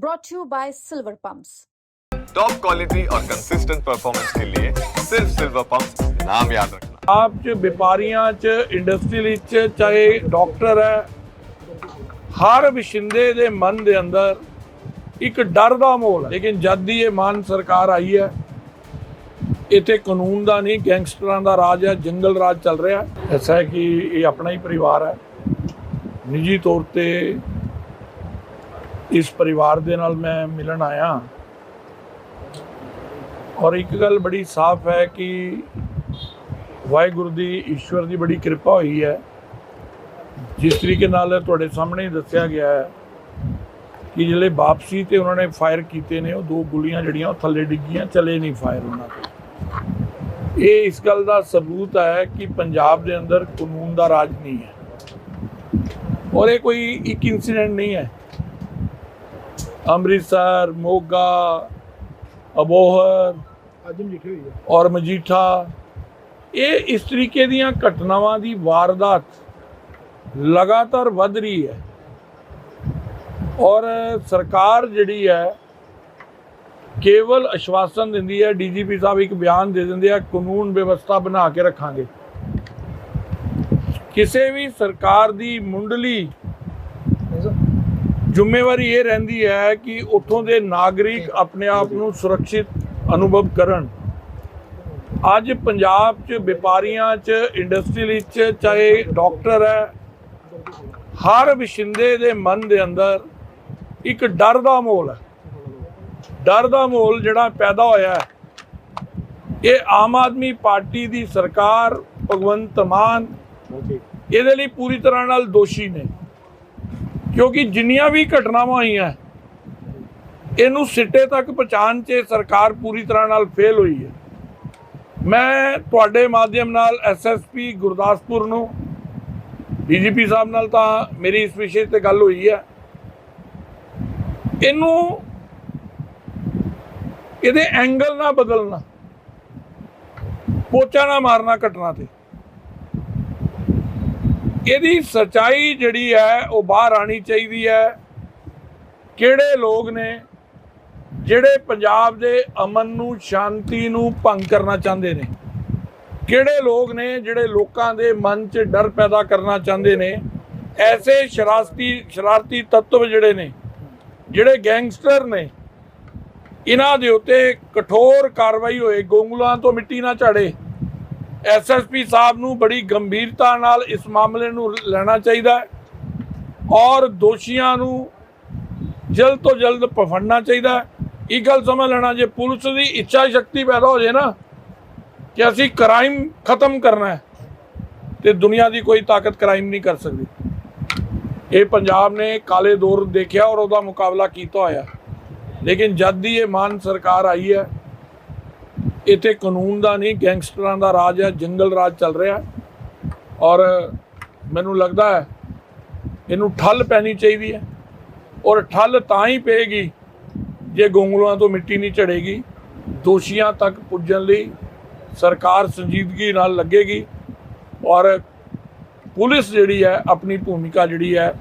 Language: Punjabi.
brought to you by Silver Pumps. Top quality और कंसिस्टेंट परफॉर्मेंस के लिए सिर्फ सिल्वर पंप नाम याद रखना ਆਪ ਚ ਵਪਾਰੀਆਂ ਚ ਇੰਡਸਟਰੀ ਵਿੱਚ ਚਾਹੇ ਡਾਕਟਰ ਹੈ ਹਰ ਵਸਿੰਦੇ ਦੇ ਮਨ ਦੇ ਅੰਦਰ ਇੱਕ ਡਰ ਦਾ ਮਾਹੌਲ ਹੈ ਲੇਕਿਨ ਜਦ ਦੀ ਇਹ ਮਾਨ ਸਰਕਾਰ ਆਈ ਹੈ ਇੱਥੇ ਕਾਨੂੰਨ ਦਾ ਨਹੀਂ ਗੈਂਗਸਟਰਾਂ ਦਾ ਰਾਜ ਹੈ ਜੰਗਲ ਰਾਜ ਚੱਲ ਰਿਹਾ ਹੈ ਐਸਾ ਹੈ ਕਿ ਇਹ ਆਪਣਾ ਹੀ ਪਰਿਵਾਰ ਹੈ ਨਿੱਜੀ ਤੌਰ ਤੇ ਇਸ ਪਰਿਵਾਰ ਦੇ ਨਾਲ ਮੈਂ ਮਿਲਣ ਆਇਆ। ਔਰ ਇੱਕ ਗੱਲ ਬੜੀ ਸਾਫ਼ ਹੈ ਕਿ ਵਾਹਿਗੁਰੂ ਦੀ, ਈਸ਼ਵਰ ਦੀ ਬੜੀ ਕਿਰਪਾ ਹੋਈ ਹੈ। ਜਿਸ ਤਰੀਕੇ ਨਾਲ ਤੁਹਾਡੇ ਸਾਹਮਣੇ ਦੱਸਿਆ ਗਿਆ ਹੈ ਕਿ ਜਿਹੜੇ ਵਾਪਸੀ ਤੇ ਉਹਨਾਂ ਨੇ ਫਾਇਰ ਕੀਤੇ ਨੇ, ਉਹ ਦੋ ਗੁਲੀਆਂ ਜਿਹੜੀਆਂ ਉਹ ਥੱਲੇ ਡਿੱਗੀਆਂ, ਚਲੇ ਨਹੀਂ ਫਾਇਰ ਉਹਨਾਂ ਤੇ ਇਹ ਇਸ ਗੱਲ ਦਾ ਸਬੂਤ ਹੈ ਕਿ ਪੰਜਾਬ ਦੇ ਅੰਦਰ ਕਾਨੂੰਨ ਦਾ ਰਾਜ ਨਹੀਂ ਹੈ। ਔਰ ਇਹ ਕੋਈ ਇੱਕ ਇਨਸੀਡੈਂਟ ਨਹੀਂ ਹੈ। ਅੰਮ੍ਰਿਤਸਰ ਮੋਗਾ ਅਬੋਹਰ ਅੱਜ ਲਿਖੀ ਹੋਈ ਹੈ। ਔਰ ਮਜੀਠਾ। ਇਹ ਇਸ ਤਰੀਕੇ ਦੀਆਂ ਘਟਨਾਵਾਂ ਦੀ ਵਾਰਦਾਤ ਲਗਾਤਾਰ ਵੱਧ ਰਹੀ ਹੈ। ਔਰ ਸਰਕਾਰ ਜਿਹੜੀ ਹੈ ਕੇਵਲ ਅਸ਼ਵਾਸਨ ਦਿੰਦੀ ਹੈ ਡੀਜੀਪੀ ਸਾਹਿਬ ਇੱਕ ਬਿਆਨ ਦੇ ਦਿੰਦੇ ਆ ਕਾਨੂੰਨ ਵਿਵਸਥਾ ਬਣਾ ਕੇ ਰੱਖਾਂਗੇ। ਕਿਸੇ ਵੀ ਸਰਕਾਰ ਦੀ ਮੁੰਡਲੀ ਜ਼ਿੰਮੇਵਾਰੀ ਇਹ ਰਹਿੰਦੀ ਹੈ ਕਿ ਉੱਥੋਂ ਦੇ ਨਾਗਰਿਕ ਆਪਣੇ ਆਪ ਨੂੰ ਸੁਰੱਖਿਅਤ ਅਨੁਭਵ ਕਰਨ। ਅੱਜ ਪੰਜਾਬ 'ਚ ਵਪਾਰੀਆਂ 'ਚ ਇੰਡਸਟਰੀ ਵਿੱਚ ਚਾਹੇ ਡਾਕਟਰ ਹੈ ਹਰ ਵਸਿੰਦੇ ਦੇ ਮਨ ਦੇ ਅੰਦਰ ਇੱਕ ਡਰ ਦਾ ਮਾਹੌਲ ਹੈ। ਡਰ ਦਾ ਮਾਹੌਲ ਜਿਹੜਾ ਪੈਦਾ ਹੋਇਆ ਹੈ। ਇਹ ਆਮ ਆਦਮੀ ਪਾਰਟੀ ਦੀ ਸਰਕਾਰ ਭਗਵੰਤ ਮਾਨ ਇਹਦੇ ਲਈ ਪੂਰੀ ਤਰ੍ਹਾਂ ਨਾਲ ਦੋਸ਼ੀ ਨੇ। ਕਿਉਂਕਿ ਜਿੰਨੀਆਂ ਵੀ ਘਟਨਾਵਾਂ ਹੋਈਆਂ ਇਹਨੂੰ ਸਿੱਟੇ ਤੱਕ ਪਹੁੰਚਾਉਣ 'ਚ ਸਰਕਾਰ ਪੂਰੀ ਤਰ੍ਹਾਂ ਨਾਲ ਫੇਲ ਹੋਈ ਹੈ। ਮੈਂ ਤੁਹਾਡੇ ਮਾਧਿਅਮ ਨਾਲ ਐਸਐਸਪੀ ਗੁਰਦਾਸਪੁਰ ਨੂੰ ਡੀਜੀਪੀ ਸਾਹਿਬ ਨਾਲ ਤਾਂ ਮੇਰੀ ਇਸ ਵਿਸ਼ੇ ਤੇ ਗੱਲ ਹੋਈ ਹੈ। ਇਹਨੂੰ ਇਹਦੇ ਐਂਗਲ ਨਾ ਬਦਲਣਾ, ਪੋਚਾ ਨਾ ਮਾਰਨਾ ਘਟਨਾ ਤੇ। ਇਹਦੀ ਸਚਾਈ ਜਿਹੜੀ ਹੈ, ਉਹ ਬਾਹਰ ਆਣੀ ਚਾਹੀਦੀ ਹੈ। ਕਿਹੜੇ ਲੋਕ ਨੇ ਜਿਹੜੇ ਪੰਜਾਬ ਦੇ ਅਮਨ ਨੂੰ, ਸ਼ਾਂਤੀ ਨੂੰ ਭੰਗ ਕਰਨਾ ਚਾਹੁੰਦੇ ਨੇ? ਕਿਹੜੇ ਲੋਕ ਨੇ ਜਿਹੜੇ ਲੋਕਾਂ ਦੇ ਮਨ 'ਚ ਡਰ ਪੈਦਾ ਕਰਨਾ ਚਾਹੁੰਦੇ ਨੇ? ਐਸੇ ਸ਼ਰਾਰਤੀ ਸ਼ਰਾਰਤੀ ਤੱਤਵ ਜਿਹੜੇ ਨੇ, ਜਿਹੜੇ ਗੈਂਗਸਟਰ ਨੇ, ਇਹਨਾਂ ਦੇ ਉੱਤੇ ਕਠੋਰ ਕਾਰਵਾਈ ਹੋਏ, ਗੋਂਗਲਾਂ ਤੋਂ ਮਿੱਟੀ ਨਾ ਝਾੜੇ। ਐਸਐਸਪੀ ਸਾਹਿਬ ਨੂੰ ਬੜੀ ਗੰਭੀਰਤਾ ਨਾਲ ਇਸ ਮਾਮਲੇ ਨੂੰ ਲੈਣਾ ਚਾਹੀਦਾ ਹੈ ਔਰ ਦੋਸ਼ੀਆਂ ਨੂੰ ਜਲਦ ਤੋਂ ਜਲਦ ਪਫੜਨਾ ਚਾਹੀਦਾ ਹੈ। ਇਹ ਗੱਲ ਸਮਝ ਲੈਣਾ, ਜੇ ਪੁਲਿਸ ਦੀ ਇੱਛਾ ਸ਼ਕਤੀ ਪੈਦਾ ਹੋ ਜੇ ਨਾ ਕਿ ਅਸੀਂ ਕ੍ਰਾਈਮ ਖਤਮ ਕਰਨਾ ਹੈ, ਤੇ ਦੁਨੀਆ ਦੀ ਕੋਈ ਤਾਕਤ ਕ੍ਰਾਈਮ ਨਹੀਂ ਕਰ ਸਕਦੀ। ਇਹ ਪੰਜਾਬ ਨੇ ਕਾਲੇ ਦੌਰ ਦੇਖਿਆ ਔਰ ਉਹਦਾ ਮੁਕਾਬਲਾ ਕੀਤਾ ਹੋਇਆ। ਲੇਕਿਨ ਜਦ ਦੀ ਇਹ ਮਾਨ ਸਰਕਾਰ ਆਈ ਹੈ ਇੱਥੇ ਕਾਨੂੰਨ ਦਾ ਨਹੀਂ, ਗੈਂਗਸਟਰਾਂ ਦਾ ਰਾਜ ਹੈ, ਜੰਗਲ ਰਾਜ ਚੱਲ ਰਿਹਾ ਔਰ ਮੈਨੂੰ ਲੱਗਦਾ ਹੈ, ਇਹਨੂੰ ਠੱਲ ਪੈਣੀ ਚਾਹੀਦੀ ਹੈ। ਔਰ ਠੱਲ ਤਾਂ ਹੀ ਪਏਗੀ ਜੇ ਗੋਂਗਲੂਆਂ ਤੋਂ ਮਿੱਟੀ ਨਹੀਂ ਝੜੇਗੀ। ਦੋਸ਼ੀਆਂ ਤੱਕ ਪੁੱਜਣ ਲਈ ਸਰਕਾਰ ਸੰਜੀਦਗੀ ਨਾਲ ਲੱਗੇਗੀ। ਔਰ ਪੁਲਿਸ ਜਿਹੜੀ ਹੈ, ਆਪਣੀ ਭੂਮਿਕਾ ਜਿਹੜੀ ਹੈ